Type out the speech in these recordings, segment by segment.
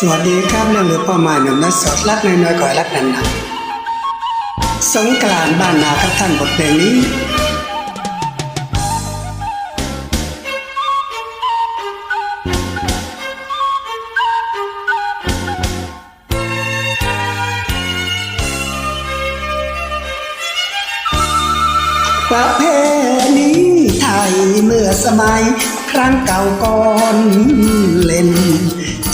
สวัสดีครับเรื่องหรือเป้าหมายหนุ่มนักสดรักน้อยๆก่อยรักนานๆสงกรานบ้านนาครับท่านบทเพลงนี้ประเพณีไทยเมื่อสมัย ครั้งเก่าก่อนเล่น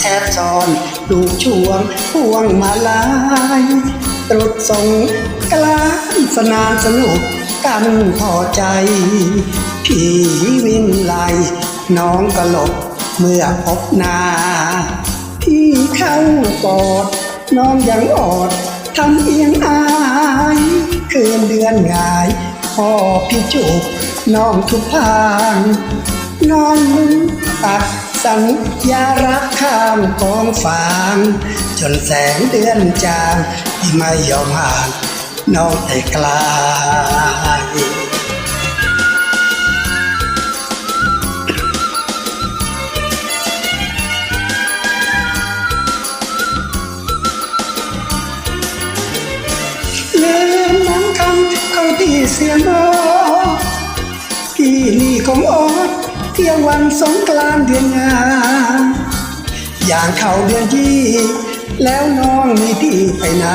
แอบซ่อนดูช่วงพวงมาลายตรุดสงกลานต์สนานสนุกกันพอใจ พี่วินไลน้องก็หลบเมื่อพบหน้า พี่เข้ากอดน้องยังอดทำเอียงอายคืนเดือนงายพ่อพี่จุกน้องทุกพางน้องตัด สัญญารักข้ามกองฟางจนแสงเดือนจางที่ไม่ยอมห่างน้องแต่ไกลายเลืมน้ำคำเขาที่เสียโนพี่นี่ของออด เที่ยววันสงกรานเดือนงานอย่างเข้าเดือนยี่ แล้วน้องมีพี่ไปไหน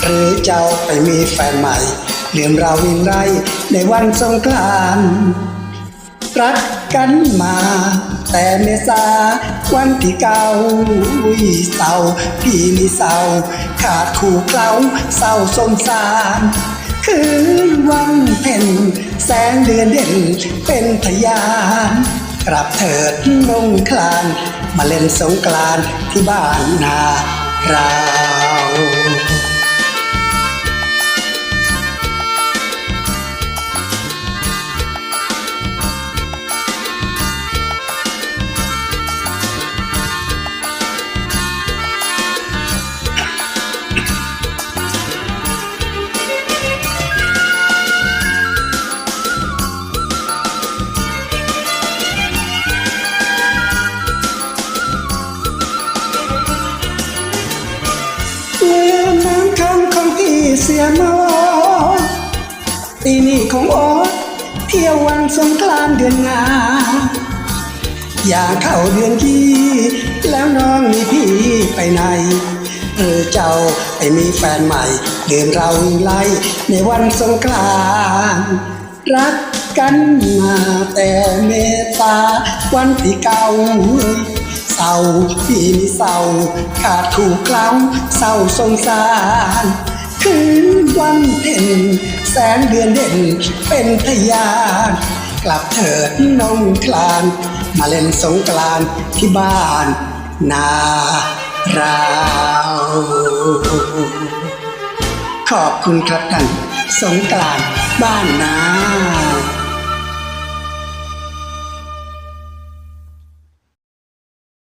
หรือเจ้าไปมีแฟนใหม่ลืมเราวินไรในวันสงกรานรักกันมา แต่เมษาวันที่เก่าอุ้ยเศร้าพี่นี่เศร้าขาดคู่เคล้าเศร้าสมสาร คืนวันเพ็ญ แสงเดือนเด่นเป็นพยานกลับเถิดนงคลาน มาเล่นสงกรานที่บ้านนาเรา เสียน้อยปีนี้ของโอ๊ตเที่ยววันสงกรานเดือนงาอย่าเข้าเดือนที่ แล้วน้องมีพี่ไปไหนเออเจ้าไปมีแฟนใหม่ เดือนเราไล่ในวันสงกรานรักกันมาแต่เมตตาวันที่เก่าเศร้าพี่นี่เศร้าขาดถูกเคล้าเศร้าสงสาร คืนวันเพ็ญแสงเดือนเด่นเป็นพยานกลับเถิดน้องคลาน มาเล่นสงกรานที่บ้านนาเราขอบคุณครับท่านสงกรานบ้านนา